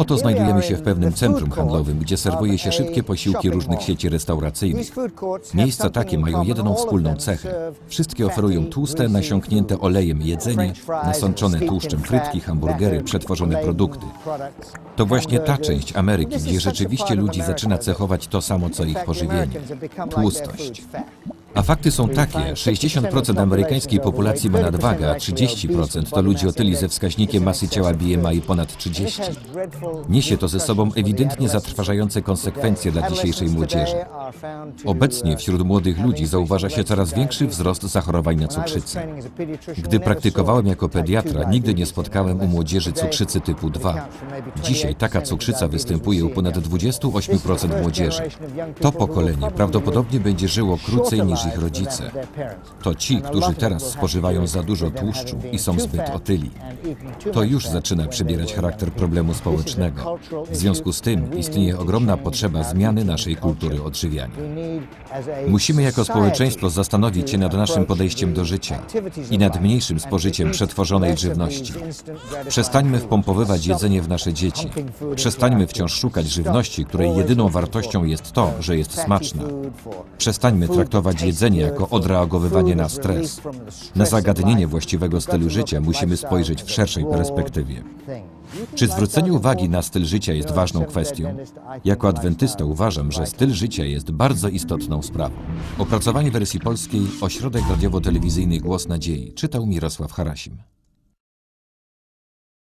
Oto znajdujemy się w pewnym centrum handlowym, gdzie serwuje się szybkie posiłki różnych sieci restauracyjnych. Miejsca takie mają jedną wspólną cechę. Wszystkie oferują tłuste, nasiąknięte olejem jedzenie, nasączone tłuszczem frytki, hamburgery, przetworzone produkty. To właśnie ta część Ameryki, gdzie rzeczywiście ludzi zaczyna cechować to samo, co ich pożywienie tłustość. A fakty są takie: 60% amerykańskiej populacji ma nadwagę, a 30% to ludzie otyli ze wskaźnikiem masy ciała BMI ponad 30. Niesie to ze sobą ewidentnie zatrważające konsekwencje dla dzisiejszej młodzieży. Obecnie wśród młodych ludzi zauważa się coraz większy wzrost zachorowań na cukrzycę. Gdy praktykowałem jako pediatra, nigdy nie spotkałem u młodzieży cukrzycy typu 2. Dzisiaj taka cukrzyca występuje u ponad 28% młodzieży. To pokolenie prawdopodobnie będzie żyło krócej niż ich rodzice. To ci, którzy teraz spożywają za dużo tłuszczu i są zbyt otyli. To już zaczyna przybierać charakter problemu społecznego. W związku z tym istnieje ogromna potrzeba zmiany naszej kultury odżywiania. Musimy jako społeczeństwo zastanowić się nad naszym podejściem do życia i nad mniejszym spożyciem przetworzonej żywności. Przestańmy wpompowywać jedzenie w nasze dzieci. Przestańmy wciąż szukać żywności, której jedyną wartością jest to, że jest smaczna. Przestańmy traktować jedzenie jako odreagowywanie na stres. Na zagadnienie właściwego stylu życia musimy spojrzeć w szerszej perspektywie. Czy zwrócenie uwagi na styl życia jest ważną kwestią? Jako adwentysta uważam, że styl życia jest bardzo istotną sprawą. Opracowanie wersji polskiej Ośrodek Radiowo-Telewizyjny Głos Nadziei czytał Mirosław Harasim.